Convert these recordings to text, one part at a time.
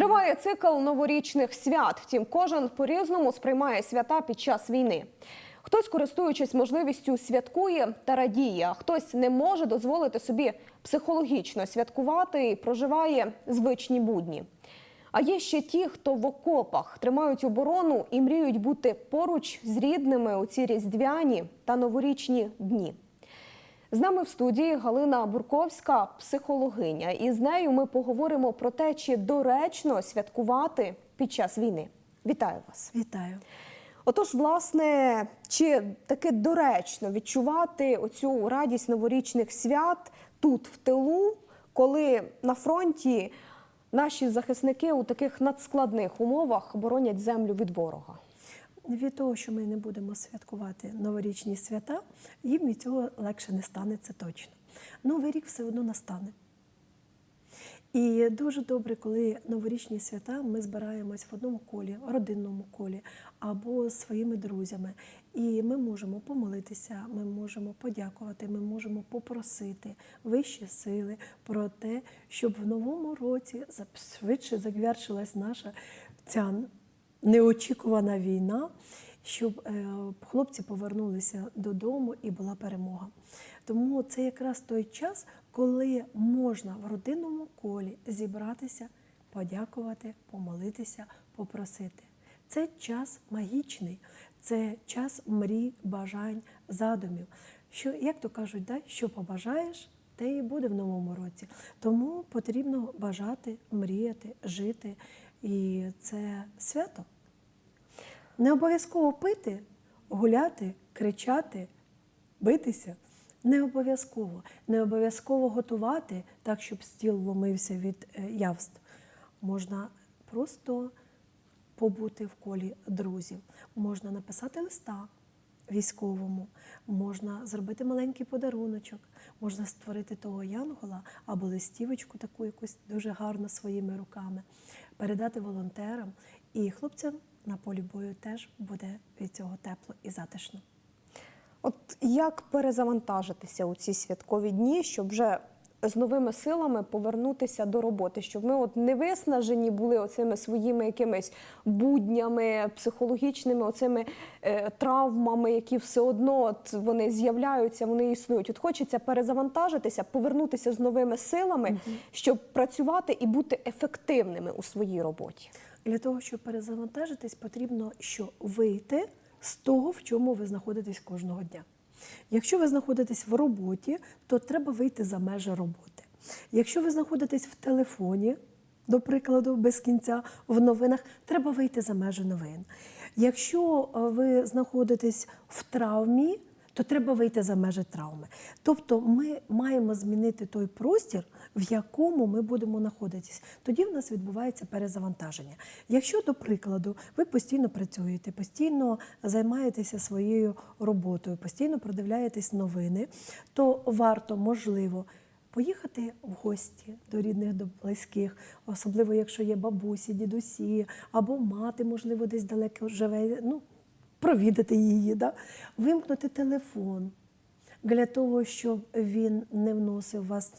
Триває цикл новорічних свят. Втім, кожен по-різному сприймає свята під час війни. Хтось, користуючись можливістю, святкує та радіє, а хтось не може дозволити собі психологічно святкувати і проживає звичні будні. А є ще ті, хто в окопах тримають оборону і мріють бути поруч з рідними у ці різдвяні та новорічні дні. З нами в студії Галина Бурковська, психологиня, і з нею ми поговоримо про те, чи доречно святкувати під час війни. Вітаю вас! Вітаю. Отож, власне, чи таки доречно відчувати оцю радість новорічних свят тут, в тилу, коли на фронті наші захисники у таких надскладних умовах боронять землю від ворога? Від того, що ми не будемо святкувати новорічні свята, їм від цього легше не стане, це точно. Новий рік все одно настане. І дуже добре, коли новорічні свята ми збираємось в одному колі, родинному колі або своїми друзями. І ми можемо помолитися, ми можемо подякувати, ми можемо попросити вищі сили про те, щоб в новому році швидше завершилась наша ця неочікувана війна, щоб е, хлопці повернулися додому і була перемога. Тому це якраз той час, коли можна в родинному колі зібратися, подякувати, помолитися, попросити. Це час магічний, це час мрій, бажань, задумів. Що, як то кажуть, да, що побажаєш, те і буде в новому році. Тому потрібно бажати, мріяти, жити. І це свято. Не обов'язково пити, гуляти, кричати, битися. Не обов'язково. Не обов'язково готувати так, щоб стіл ломився від е, явств. Можна просто побути в колі друзів. Можна написати листа військовому, можна зробити маленький подаруночок, можна створити того янгола або листівочку, таку якусь дуже гарно своїми руками, передати волонтерам. І хлопцям на полі бою теж буде від цього тепло і затишно. От як перезавантажитися у ці святкові дні, щоб вже з новими силами повернутися до роботи, щоб ми от не виснажені були оцими своїми якимись буднями, психологічними оцими е, травмами, які все одно от вони з'являються, вони існують. От хочеться перезавантажитися, повернутися з новими силами, щоб працювати і бути ефективними у своїй роботі. Для того, щоб перезавантажитись, потрібно що вийти з того, в чому ви знаходитесь кожного дня. Якщо ви знаходитесь в роботі, то треба вийти за межі роботи. Якщо ви знаходитесь в телефоні, до прикладу, без кінця в новинах, треба вийти за межі новин. Якщо е, ви знаходитесь в травмі, то треба вийти за межі травми. Тобто ми маємо змінити той простір, в якому ми будемо знаходитись. Тоді в нас відбувається перезавантаження. Якщо, до прикладу, ви постійно працюєте, постійно займаєтеся своєю роботою, постійно продивляєтесь новини, то варто, можливо, Поїхати в гості до рідних, до близьких, особливо якщо є бабусі, дідусі, або мати, можливо, десь далеко живе. Ну, провідати її, да? вимкнути телефон для того, щоб він не вносив вас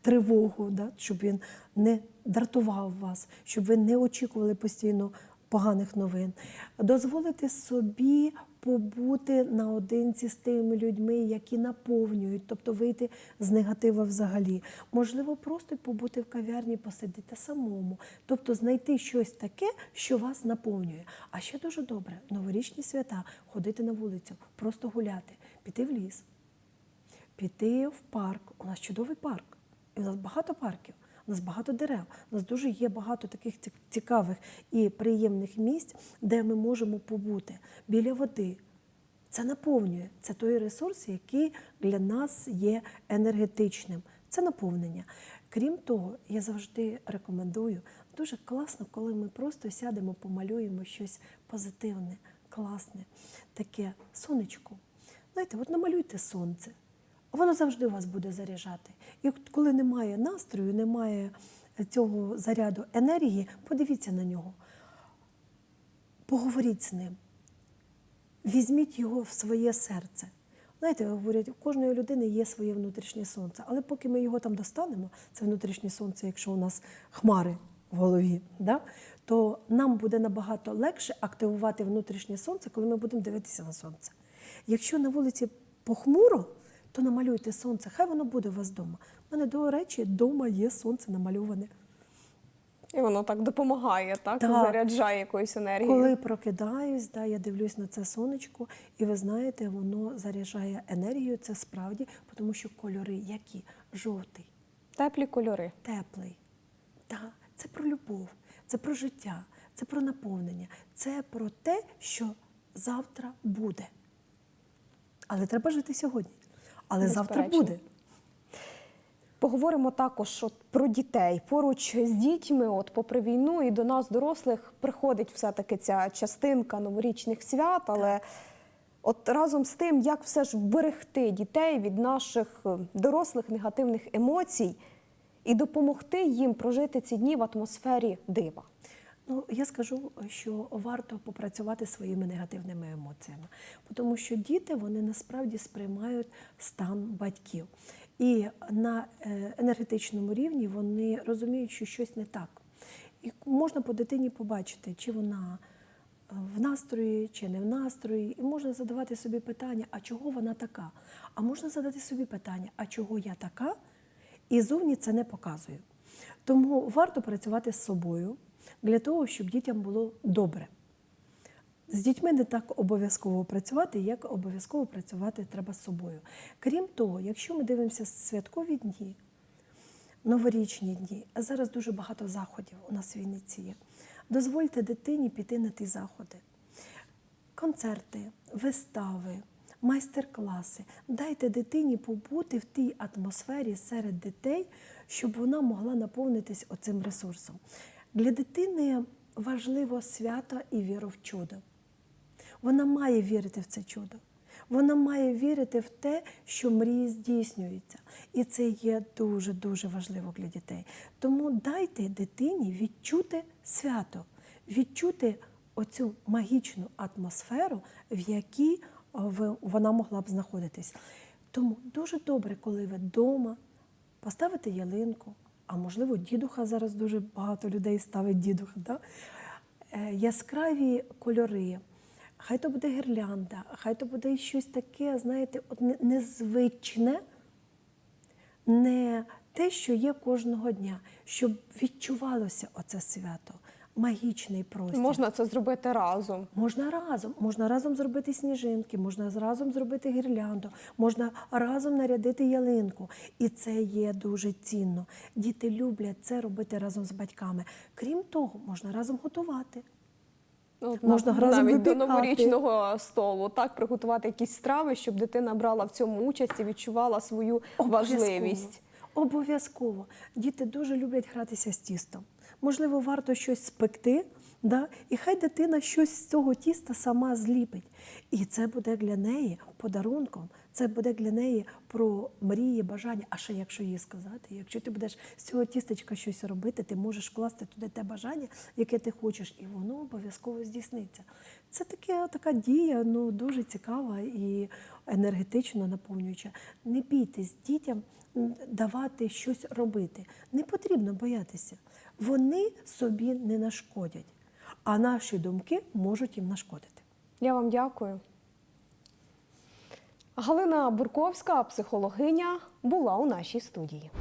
тривогу, да? щоб він не дратував вас, щоб ви не очікували постійно поганих новин. Дозволити собі побути наодинці з тими людьми, які наповнюють, тобто вийти з негатива взагалі. Можливо, просто побути в кав'ярні, посидіти самому, тобто знайти щось таке, що вас наповнює. А ще дуже добре, новорічні свята, ходити на вулицю, просто гуляти, піти в ліс, піти в парк. У нас чудовий парк, і у нас багато парків. У нас багато дерев, у нас дуже є багато таких цікавих і приємних місць, де ми можемо побути біля води. Це наповнює. Це той ресурс, який для нас є енергетичним. Це наповнення. Крім того, я завжди рекомендую дуже класно, коли ми просто сядемо, помалюємо щось позитивне, класне, таке сонечко. Знаєте, от намалюйте сонце. Воно завжди вас буде заряджати. І коли немає настрою, немає цього заряду енергії, подивіться на нього, поговоріть з ним, візьміть його в своє серце. Знаєте, говорять, у кожної людини є своє внутрішнє сонце, але поки ми його там достанемо, це внутрішнє сонце, якщо у нас хмари в голові, да? то нам буде набагато легше активувати внутрішнє сонце, коли ми будемо дивитися на сонце. Якщо на вулиці похмуро, то намалюйте сонце, хай воно буде у вас вдома. У мене, до речі, вдома є сонце намальоване. І воно так допомагає, так? Так. Заряджає якоюсь енергією. Коли прокидаюсь, да, я дивлюсь на це сонечко, і ви знаєте, воно заряджає енергію. Це справді, тому що кольори які? Жовтий, Теплі кольори. теплий. Да, це про любов, це про життя, це про наповнення, це про те, що завтра буде. Але треба жити сьогодні. Але завтра буде. Поговоримо також от про дітей. Поруч з дітьми, от попри війну, і до нас, дорослих, приходить все-таки ця частинка новорічних свят, але от разом з тим, як все ж вберегти дітей від наших е, дорослих негативних емоцій і допомогти їм прожити ці дні в атмосфері дива. Ну, я скажу, що варто попрацювати своїми негативними емоціями, тому що діти вони насправді сприймають стан батьків. І на е, енергетичному рівні вони розуміють, що щось не так. І можна по дитині побачити, чи вона е, в настрої, чи не в настрої. І можна задавати собі питання, а чого вона така? А можна задати собі питання, а чого я така? І зовні це не показую. Тому варто працювати з собою для того, щоб дітям було добре. З дітьми не так обов'язково працювати, як обов'язково працювати треба з собою. Крім того, якщо ми дивимося святкові дні, новорічні дні, а зараз дуже багато заходів у нас в Вінниці є. Дозвольте дитині піти на ті заходи. Концерти, вистави, майстер-класи. Дайте дитині побути в тій атмосфері серед дітей, щоб вона могла наповнитись оцим ресурсом. Для дитини важливо свято і віра в чудо. Вона має вірити в це чудо. Вона має вірити в те, що мрії здійснюються. І це є дуже-дуже важливо для дітей. Тому дайте дитині відчути свято, відчути оцю магічну атмосферу, в якій вона могла б знаходитись. Тому дуже добре, коли ви вдома поставите ялинку, а можливо, дідуха зараз дуже багато людей ставить дідуха. Да? Е, Яскраві кольори. Хай то буде гірлянда, хай то буде щось таке, знаєте, незвичне, не те, що є кожного дня, щоб відчувалося оце свято, магічний простір. Можна це зробити разом. Можна разом, можна разом зробити сніжинки, можна разом зробити гірлянду, можна разом нарядити ялинку. І це є дуже цінно. Діти люблять це робити разом з батьками. Крім того, можна разом готувати. От Можна нав- разом навіть до новорічного столу, так приготувати якісь страви, щоб дитина брала в цьому участь і відчувала свою важливість. Обов'язково. Діти дуже люблять гратися з тістом. Можливо, варто щось спекти, да? і хай дитина щось з цього тіста сама зліпить. І це буде для неї подарунком, це буде для неї про мрії, бажання. А ще якщо їй сказати, якщо ти будеш з цього тістечка щось робити, ти можеш вкласти туди те бажання, яке ти хочеш, і воно обов'язково здійсниться. Це таке, така дія, ну дуже цікава і енергетично наповнююча. Не бійтесь дітям давати щось робити. Не потрібно боятися. Вони собі не нашкодять, а наші думки можуть їм нашкодити. Я вам дякую. Галина Бурковська, психологиня, була у нашій студії.